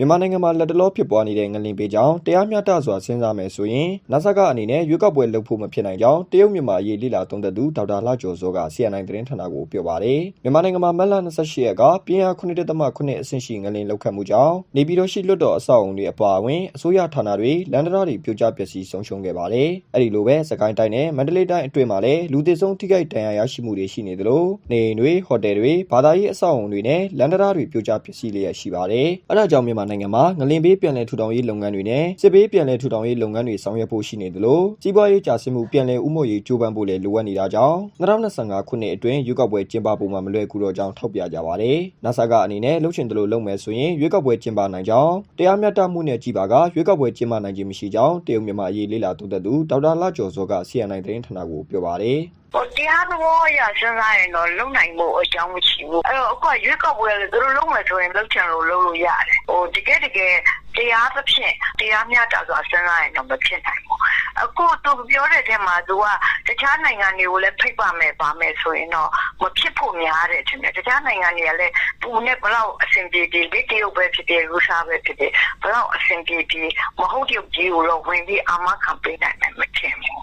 မြန်မာနိုင်ငံမှာလက်တလောဖြစ်ပွားနေတဲ့ငလင်ပေးကြောင်းတရားမျှတစွာစဉ်းစားမယ်ဆိုရင်နာဆာကအနေနဲ့ရွေးကောက်ပွဲလုပ်ဖို့မဖြစ်နိုင်ကြောင်းတရုတ်မြန်မာအရေးလိလာသုံးသက်သူဒေါက်တာလှကျော်စောက CNN သတင်းဌာနကိုပြောပါတယ်မြန်မာနိုင်ငံမှာမတ်လ28ရက်ကပြင်းအား9.9အဆင့်ရှိငလင်လောက်ခတ်မှုကြောင့်နေပြည်တော်ရှိလွတ်တော်အဆောက်အုံတွေအပါအဝင်အစိုးရဌာနတွေလန်ဒရာတွေပြိုကျပျက်စီးဆုံးရှုံးခဲ့ပါတယ်အဲ့ဒီလိုပဲစကိုင်းတိုင်းနဲ့မန္တလေးတိုင်းအတွင်းမှာလည်းလူသစ်ဆုံးထိခိုက်ဒဏ်ရာရရှိမှုတွေရှိနေသလိုနေအိမ်တွေဟိုတယ်တွေဘာသာရေးအဆောက်အုံတွေနဲ့လန်ဒရာတွေပြိုကျပျက်စီးလျက်ရှိပါတယ်အဲဒါကြောင့်မြန်မာနိုင်ငံမှာငလင်ဘေးပြန်လည်ထူထောင်ရေးလုပ်ငန်းတွေနဲ့စစ်ဘေးပြန်လည်ထူထောင်ရေးလုပ်ငန်းတွေဆောင်ရွက်ဖို့ရှိနေသလိုစီးပွားရေးကြာဆင်းမှုပြန်လည်ဥမှုရေးကြိုးပမ်းဖို့လည်းလိုအပ်နေတာကြောင့်2025ခုနှစ်အတွင်းရွေးကောက်ပွဲကျင်းပဖို့မှမလွယ်ကူတော့ကြောင်းထောက်ပြကြပါတယ်။ NASA ကအနေနဲ့လှုပ်ရှင်တလို့လုပ်မယ်ဆိုရင်ရွေးကောက်ပွဲကျင်းပနိုင်ကြောင်းတရားမျှတမှုနဲ့ကြည်ပါကရွေးကောက်ပွဲကျင်းပနိုင်ခြင်းမရှိကြောင်းတရုတ်မြန်မာအရေးလေးလာသုံးသက်သူဒေါက်တာလှကျော်စောက CNN သတင်းဌာနကိုပြောပါတယ်။ဟိုတရားသဘောအရစဉ်းစားရင်တော့လုံနိုင်ဖို့အကြောင်းမရှိဘူးအဲ့တော့အခုကရွေးကောက်ပွဲလေသူတို့လုံးမယ်ဆိုရင်လုံချင်လို့လုံလို့ရတယ်ဟိုတကယ်တကယ်တရားသဖြင့်တရားမျှတစွာစဉ်းစားရင်တော့မဖြစ်နိုင်ဘူးအခုသူပြောတဲ့အထက်မှာသူကတခြားနိုင်ငံတွေကိုလည်းဖိတ်ပါမယ်ပါမယ်ဆိုရင်တော့မဖြစ်ဖို့များတယ်ထင်တယ်တခြားနိုင်ငံတွေကလည်းသူနဲ့ဘလောက်အဆင်ပြေပြေဒီတရုတ်ပဲဖြစ်ဖြစ်ရုရှားပဲဖြစ်ဖြစ်ဘလောက်အဆင်ပြေပြေမဟုတ်တရုတ်ကြီးကိုတော့ဝင်ပြီးအာမခံပေးနိုင်မယ်မထင်ဘူး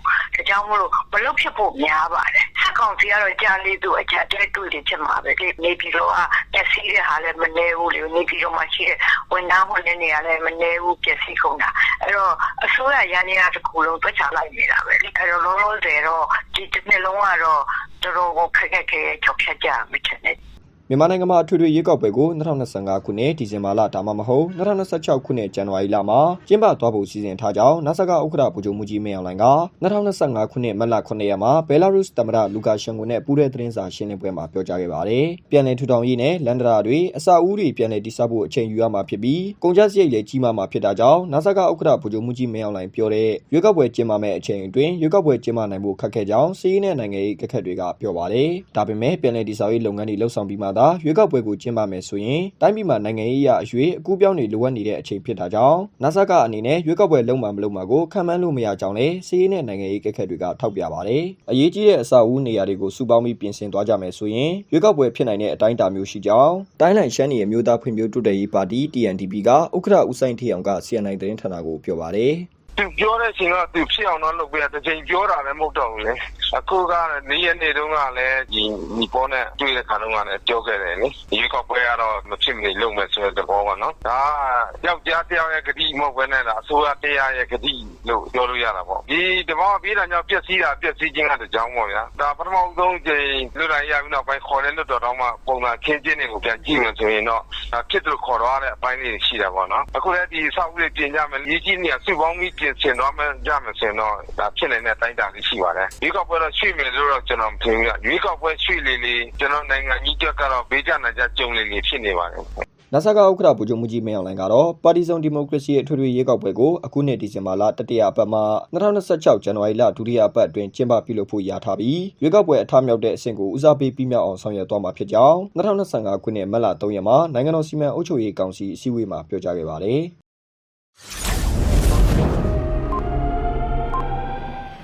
ဒါကြောင့်မလို့မလုပ်ဖြစ်ဖို့များပါတယ်စက်ကောင်စီကတော့ကြာလေသူအကြက်တဲတွေ့တယ်ဖြစ်မှာပဲဒီနေပြည်တော်ကပျက်စီးတဲ့ဟာလည်းမနေဘူးလေနေပြည်တော်မှာရှိတဲ့ဝန်ထမ်းဝန်ထမ်းတွေကလည်းမနေဘူးပျက်စီးကုန်တာအဲ့တော့အစိုးရရန်ရတစ်ခုလုံးတွက်ချလိုက်နေတာပဲလေအဲ့တော့လုံးလုံးတယ်တော့ဒီတစ်နှစ်လုံးကတော့တော်တော်ကိုခက်ခက်ခဲချုပ်ဖြတ်ကြမှချင်တယ် မြန်မာနိုင်ငံမှာအထွေထွေရွေးကောက်ပွဲကို2025ခုနှစ်ဒီဇင်ဘာလဒါမှမဟုတ်2026ခုနှစ်ဇန်နဝါရီလမှာကျင်းပသွားဖို့စီစဉ်ထားကြောင်းနာဆာကဥက္ကဋ္ဌဗိုလ်ချုပ်မှုကြီးမင်းအောင်လှိုင်က2025ခုနှစ်မတ်လ9ရက်မှာဘယ်လာရုစ်သမ္မတလူကာရှန်ကိုနဲ့ပူးတဲ့သတင်းစာရှင်းလင်းပွဲမှာပြောကြားခဲ့ပါတယ်။ပြန်လည်ထူထောင်ရေးနဲ့လန်ဒရာတွေအစာအုပ်တွေပြန်လည်တည်ဆောက်ဖို့အချိန်ယူရမှာဖြစ်ပြီးကုန်ကျစရိတ်လည်းကြီးမားမှာဖြစ်တာကြောင့်နာဆာကဥက္ကဋ္ဌဗိုလ်ချုပ်မှုကြီးမင်းအောင်လှိုင်ပြောတဲ့ရွေးကောက်ပွဲကျင်းပမယ့်အချိန်အတွင်းရွေးကောက်ပွဲကျင်းပနိုင်ဖို့ခက်ခဲကြောင်းစီးရီးနဲ့နိုင်ငံရေးကခက်တွေကပြောပါတယ်။ဒါပေမဲ့ပြန်လည်တည်ဆောက်ရေးလုပ်ငန်းတွေလှုပ်ဆောင်ပြီးမှသာရွေးကောက်ပွဲကိုကျင်းပမယ်ဆိုရင်တိုင်းပြည်မှာနိုင်ငံရေးအရအရွေးအကူပြောင်းတွေလိုအပ်နေတဲ့အချိန်ဖြစ်တာကြောင့်နာဆာကအနေနဲ့ရွေးကောက်ပွဲလုပ်မှာမလုပ်မှာကိုခံမှန်းလို့မရကြောင်းလည်းစီးရီးနဲ့နိုင်ငံရေးကခက်တွေကထောက်ပြပါတယ်။အရေးကြီးတဲ့အဆောက်အဦနေရာတွေကိုစုပေါင်းပြီးပြင်ဆင်သွားကြမယ်ဆိုရင်ရွေးကောက်ပွဲဖြစ်နိုင်တဲ့အတိုင်းအတာမျိုးရှိကြောင်းတိုင်းလိုင်ရှမ်းပြည်အမျိုးသားဖွံ့ဖြိုးတိုးတက်ရေးပါတီ TNDP ကဥက္ကဋ္ဌဦးဆိုင်ထေအောင်က CNN သတင်းဌာနကိုပြောပါတယ်။ သူပြောတဲ့အချိန်က သူဖြစ်အောင်တော့လုပ်ပေးတာ တစ်ချိန်ပြောတာလည်း မဟုတ်တော့ဘူးလေ အခုကနေ့ရက်နေ့တုန်းကလည်းဒီညီပေါ်နဲ့ တွေ့တဲ့ခါတုန်းကလည်း ပြောခဲ့တယ်လေ ရွေးကောက်ပွဲကတော့ မဖြစ်မနေလုပ်မယ်ဆိုတဲ့ သဘောပါနော် ဒါက ယောက်ျားတစ်ယောက်ရဲ့ဂတိမဟုတ်ဘဲနဲ့လားအစိုးရတရားရဲ့ဂတိလို့ ပြောလို့ရတာပေါ့ ဒီတဘောပြေးတာကြောင့်ပြက်စီးတာပြက်စီးခြင်းကတကြောင်ပေါ့ဗျာ ဒါ ပထမဆုံးချိန်လွတ်လာရပြီးနောက်ပိုင်း ခေါ်တဲ့လွတ်တော်တော့မှ ပုံစံခင်းချင်းတွေကို ပြန်ကြည့်မယ်ဆိုရင်တော့ဖြစ်သူခေါ်တော့တဲ့အပိုင်းလေးရှိတာပေါ့နော်အခုလည်းဒီဆောက်ဦးတွေပြင်ကြမယ်ရေးကြီးနေစုပေါင်းပြီးပြင်ဆင်တော့မှကြမယ်ဆိုရင်တော့ဒါဖြစ်နေတဲ့အတိုင်းအတာလေးရှိပါတယ်ရွေးကောက်ပွဲတော့ရွှေ့မယ်လို့တော့ကျွန်တော်မထင်ဘူးရွေးကောက်ပွဲရွှေ့လေလေကျွန်တော်နိုင်ငံကြီးတက်ကတော့ဘေးကျနိုင်ကြကြုံလေလေဖြစ်နေပါတယ် နာဆာကဥက္ကဋ္ဌဗိုလ်ချုပ်မှုကြီးမင်းအောင်လှိုင်ကတော့ပါတီစုံဒီမိုကရေစီရဲ့အထွေထွေရွေးကောက်ပွဲကိုအခုနှစ်ဒီဇင်ဘာလတတိယအပတ်မှ2026ဇန်နဝါရီလဒုတိယအပတ်အတွင်းကျင်းပပြုလုပ်ဖို့ရထားပြီးရွေးကောက်ပွဲအထမြောက်တဲ့အဆင့်ကိုဦးစားပေးပြီးမြောက်အောင်ဆောင်ရွက်သွားမှာဖြစ်ကြောင်း2025ခုနှစ်မတ်လ3ရက်မှာနိုင်ငံတော်စီမံအုပ်ချုပ်ရေးကောင်စီအစည်းအဝေးမှာပြောကြားခဲ့ပါတယ်။